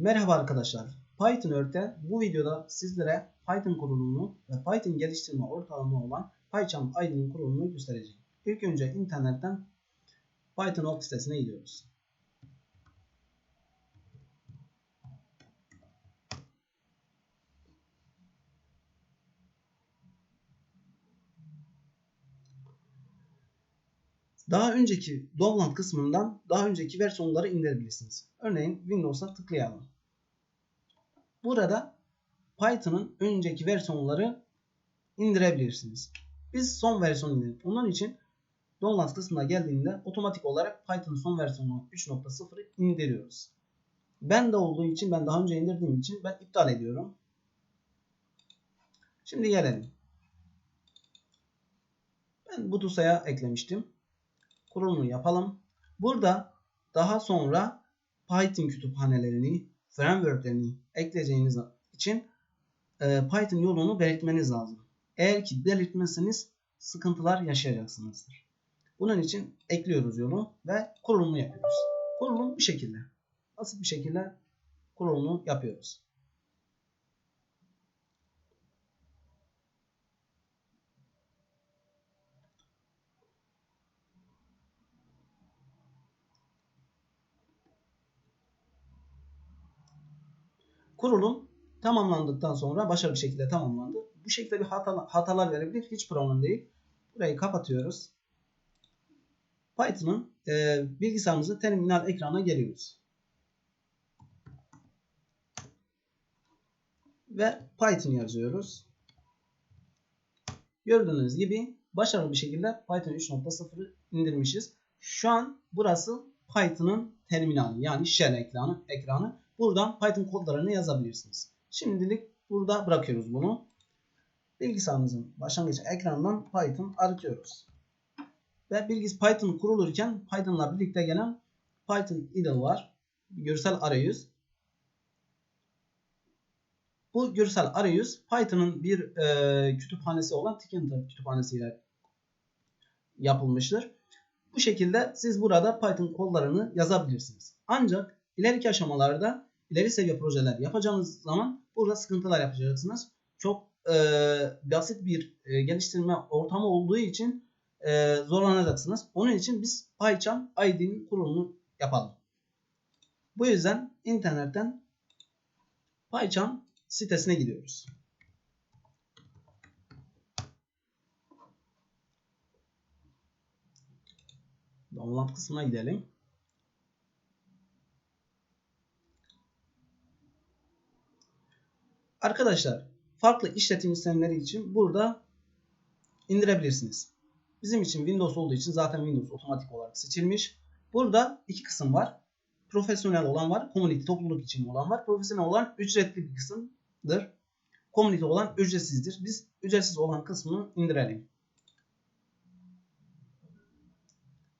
Merhaba arkadaşlar. Python Öğret'te bu videoda sizlere Python kurulumunu ve Python geliştirme ortamı olan PyCharm IDE'nin kurulumunu göstereceğim. İlk önce internetten Python sitesine gidiyoruz. Daha önceki download kısmından daha önceki versiyonları indirebilirsiniz. Örneğin Windows'a tıklayalım. Burada Python'ın önceki versiyonları indirebilirsiniz. Biz son versiyonu indirdik. Onun için download kısmına geldiğinde otomatik olarak Python son versiyonu 3.0'ı indiriyoruz. Ben de olduğu için ben daha önce indirdiğim için ben iptal ediyorum. Şimdi gelelim. Ben bu dosya eklemiştim kurulumunu yapalım. Burada daha sonra Python kütüphanelerini, frameworklerini ekleyeceğiniz için e, Python yolunu belirtmeniz lazım. Eğer ki belirtmezseniz sıkıntılar yaşayacaksınızdır. Bunun için ekliyoruz yolu ve kurulumunu yapıyoruz. Kurulum bu şekilde. Basit bir şekilde kurulumunu yapıyoruz. Kurulum tamamlandıktan sonra başarılı bir şekilde tamamlandı. Bu şekilde bir hata, hatalar verebilir. Hiç problem değil. Burayı kapatıyoruz. Python'ın e, bilgisayarımızın terminal ekranına geliyoruz. Ve Python yazıyoruz. Gördüğünüz gibi başarılı bir şekilde Python 3.0'ı indirmişiz. Şu an burası Python'ın terminali yani shell ekranı. ekranı. Buradan Python kodlarını yazabilirsiniz. Şimdilik burada bırakıyoruz bunu. Bilgisayarımızın başlangıç ekranından Python aratıyoruz. Ve bilgis Python kurulurken Python'la birlikte gelen Python idle var. Görsel arayüz. Bu görsel arayüz Python'ın bir e, kütüphanesi olan Tkinter kütüphanesiyle yapılmıştır. Bu şekilde siz burada Python kodlarını yazabilirsiniz. Ancak ileriki aşamalarda ileri seviye projeler yapacağınız zaman burada sıkıntılar yapacaksınız. Çok e, basit bir e, geliştirme ortamı olduğu için e, zorlanacaksınız. Onun için biz PyCharm ID'nin kurulumunu yapalım. Bu yüzden internetten PyCharm sitesine gidiyoruz. Download kısmına gidelim. Arkadaşlar farklı işletim sistemleri için burada indirebilirsiniz. Bizim için Windows olduğu için zaten Windows otomatik olarak seçilmiş. Burada iki kısım var. Profesyonel olan var. Community topluluk için olan var. Profesyonel olan ücretli bir kısımdır. Community olan ücretsizdir. Biz ücretsiz olan kısmını indirelim.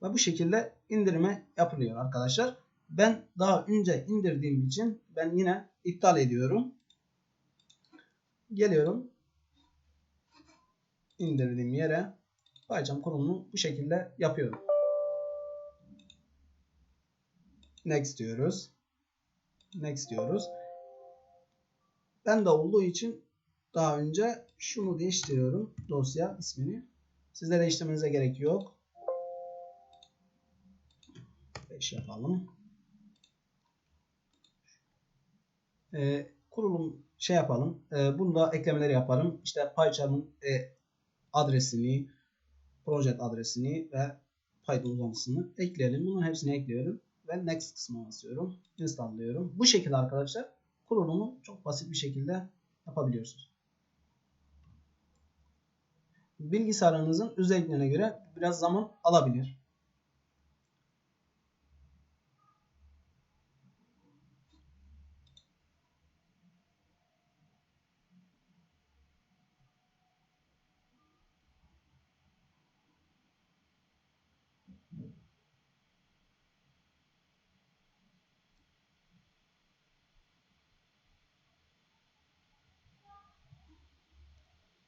Ve bu şekilde indirime yapılıyor arkadaşlar. Ben daha önce indirdiğim için ben yine iptal ediyorum. Geliyorum. indirdiğim yere PyCharm kurulumunu bu şekilde yapıyorum. Next diyoruz. Next diyoruz. Ben de olduğu için daha önce şunu değiştiriyorum. Dosya ismini. Sizde değiştirmenize gerek yok. 5 yapalım. Ee, kurulum şey yapalım. E, bunda eklemeleri yaparım. İşte PyCharm'ın e, adresini, project adresini ve Python uzamasını ekleyelim. Bunun hepsini ekliyorum ve next kısmına basıyorum. Install. Bu şekilde arkadaşlar kurulumu çok basit bir şekilde yapabiliyorsunuz. Bilgisayarınızın özelliklerine göre biraz zaman alabilir.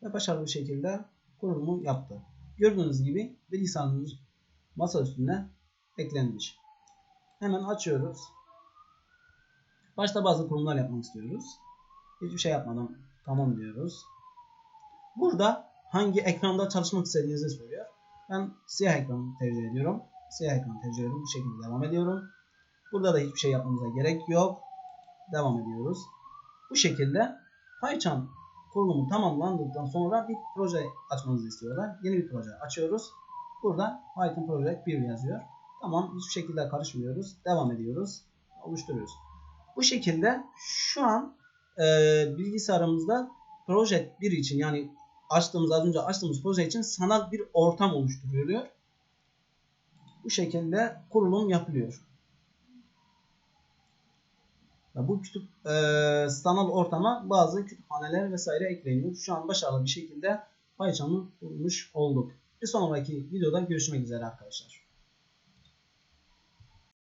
Ve başarılı bir şekilde kurulumu yaptı. Gördüğünüz gibi bilgisayarımız masa üstüne eklenmiş. Hemen açıyoruz. Başta bazı kurumlar yapmak istiyoruz. Hiçbir şey yapmadan tamam diyoruz. Burada hangi ekranda çalışmak istediğinizi soruyor. Ben siyah ekranı tercih ediyorum. Siyah ekranı tercih ediyorum. Bu şekilde devam ediyorum. Burada da hiçbir şey yapmamıza gerek yok. Devam ediyoruz. Bu şekilde PyCharm kurulumu tamamlandıktan sonra bir proje açmanızı istiyorlar. Yeni bir proje açıyoruz. Burada Python Project 1 yazıyor. Tamam hiçbir şekilde karışmıyoruz. Devam ediyoruz. Oluşturuyoruz. Bu şekilde şu an e, bilgisayarımızda Project 1 için yani açtığımız az önce açtığımız proje için sanal bir ortam oluşturuluyor. Bu şekilde kurulum yapılıyor. Bu kütüp e, sanal ortama bazı kütüphaneler vesaire ekleniyor. Şu an başarılı bir şekilde PyCharm'ı kurmuş olduk. Bir sonraki videoda görüşmek üzere arkadaşlar.